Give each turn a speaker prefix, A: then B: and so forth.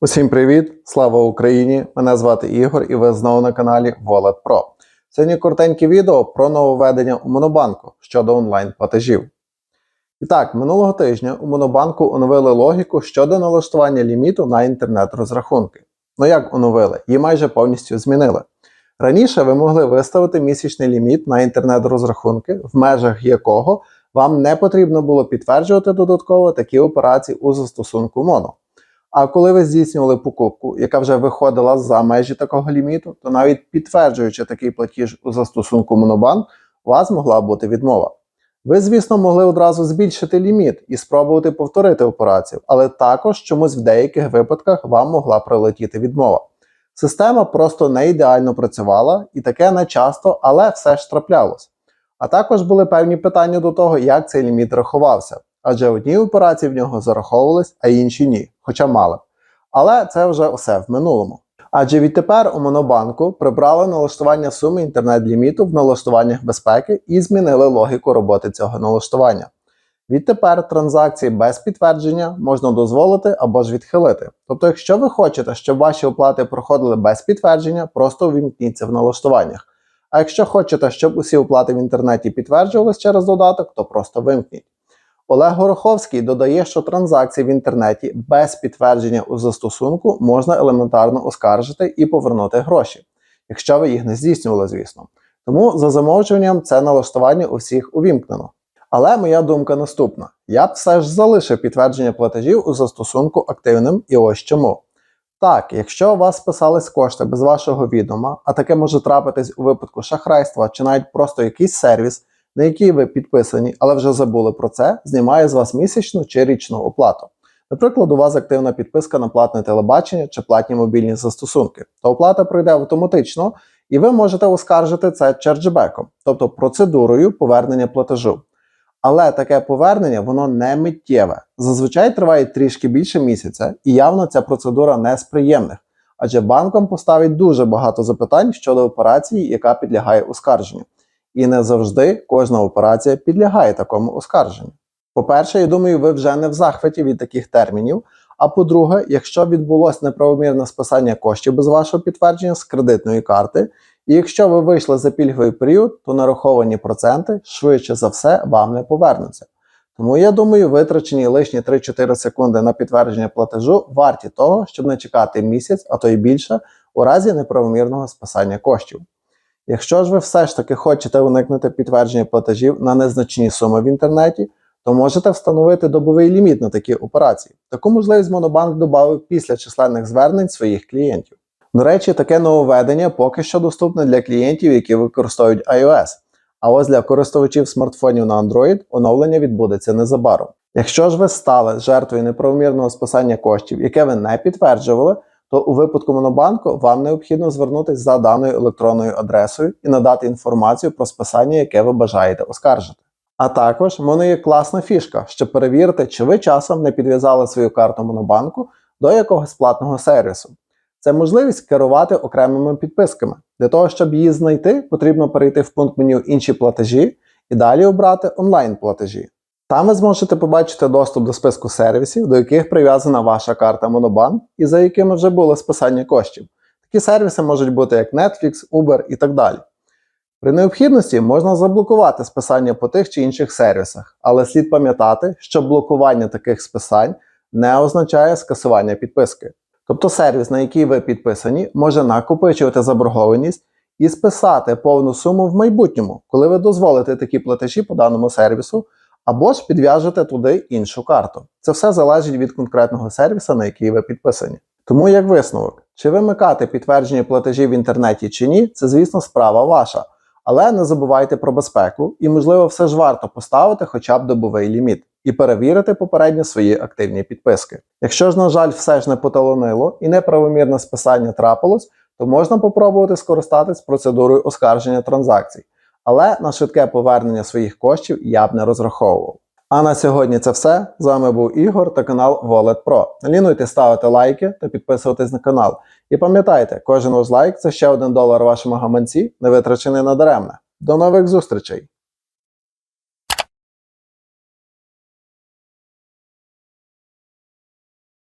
A: Усім привіт! Слава Україні! Мене звати Ігор і ви знову на каналі Wallet Pro. Сьогодні коротеньке відео про нововведення у Монобанку щодо онлайн-платежів. І так, минулого тижня у Монобанку оновили логіку щодо налаштування ліміту на інтернет-розрахунки. Ну як оновили? Її майже повністю змінили. Раніше ви могли виставити місячний ліміт на інтернет-розрахунки, в межах якого вам не потрібно було підтверджувати додатково такі операції у застосунку Mono. А коли ви здійснювали покупку, яка вже виходила за межі такого ліміту, то навіть підтверджуючи такий платіж у застосунку Monobank, у вас могла бути відмова. Ви, звісно, могли одразу збільшити ліміт і спробувати повторити операцію, але також чомусь в деяких випадках вам могла прилетіти відмова. Система просто не ідеально працювала і таке не часто, але все ж траплялось. А також були певні питання до того, як цей ліміт рахувався адже одні операції в нього зараховувались, а інші ні, хоча мали. Але це вже все в минулому. Адже відтепер у Монобанку прибрали налаштування суми інтернет-ліміту в налаштуваннях безпеки і змінили логіку роботи цього налаштування. Відтепер транзакції без підтвердження можна дозволити або ж відхилити. Тобто, якщо ви хочете, щоб ваші оплати проходили без підтвердження, просто увімкніться в налаштуваннях. А якщо хочете, щоб усі оплати в інтернеті підтверджувались через додаток, то просто вимкніть. Олег Гороховський додає, що транзакції в інтернеті без підтвердження у застосунку можна елементарно оскаржити і повернути гроші, якщо ви їх не здійснювали, звісно. Тому за замовчуванням це налаштування у всіх увімкнено. Але моя думка наступна: я б все ж залишив підтвердження платежів у застосунку активним і ось чому. Так, якщо у вас списались кошти без вашого відома, а таке може трапитись у випадку шахрайства чи навіть просто якийсь сервіс, на який ви підписані, але вже забули про це, знімає з вас місячну чи річну оплату. Наприклад, у вас активна підписка на платне телебачення чи платні мобільні застосунки, то оплата пройде автоматично, і ви можете оскаржити це черджбеком, тобто процедурою повернення платежу. Але таке повернення воно не миттєве. Зазвичай триває трішки більше місяця, і явно ця процедура не з приємних, адже банк вам поставить дуже багато запитань щодо операції, яка підлягає оскарженню. І не завжди кожна операція підлягає такому оскарженню. По-перше, я думаю, ви вже не в захваті від таких термінів. А по-друге, якщо відбулося неправомірне списання коштів без вашого підтвердження з кредитної карти, і якщо ви вийшли за пільговий період, то нараховані проценти швидше за все вам не повернуться. Тому я думаю, витрачені лишні 3-4 секунди на підтвердження платежу варті того, щоб не чекати місяць, а то й більше, у разі неправомірного списання коштів. Якщо ж ви все ж таки хочете уникнути підтвердження платежів на незначні суми в інтернеті, то можете встановити добовий ліміт на такі операції. Таку можливість Монобанк додав після численних звернень своїх клієнтів. До речі, таке нововведення поки що доступне для клієнтів, які використовують iOS. А ось для користувачів смартфонів на Android оновлення відбудеться незабаром. Якщо ж ви стали жертвою неправомірного списання коштів, яке ви не підтверджували, то у випадку Монобанку вам необхідно звернутися за даною електронною адресою і надати інформацію про списання, яке ви бажаєте оскаржити. А також в Моно є класна фішка, щоб перевірити, чи ви часом не підв'язали свою карту Монобанку до якогось платного сервісу. Це можливість керувати окремими підписками. Для того, щоб її знайти, потрібно перейти в пункт меню Інші платежі і далі обрати онлайн-платежі. Там ви зможете побачити доступ до списку сервісів, до яких прив'язана ваша карта Monobank і за якими вже було списання коштів. Такі сервіси можуть бути як Netflix, Uber і так далі. При необхідності можна заблокувати списання по тих чи інших сервісах, але слід пам'ятати, що блокування таких списань не означає скасування підписки. Тобто сервіс, на який ви підписані, може накопичувати заборгованість і списати повну суму в майбутньому, коли ви дозволите такі платежі по даному сервісу, або ж підв'яжете туди іншу карту. Це все залежить від конкретного сервіса, на який ви підписані. Тому як висновок, чи вимикати підтвердження платежів в інтернеті чи ні, це, звісно, справа ваша. Але не забувайте про безпеку і, можливо, все ж варто поставити хоча б добовий ліміт і перевірити попередньо свої активні підписки. Якщо ж, на жаль, все ж не поталонило і неправомірне списання трапилось, то можна попробувати скористатись процедурою оскарження транзакцій. Але на швидке повернення своїх коштів я б не розраховував. А на сьогодні це все. З вами був Ігор та канал Wallet Pro. Не лінуйте ставити лайки та підписуватись на канал. І пам'ятайте, кожен ваш лайк це ще один долар вашому гаманці, не витрачений надаремне. До нових зустрічей!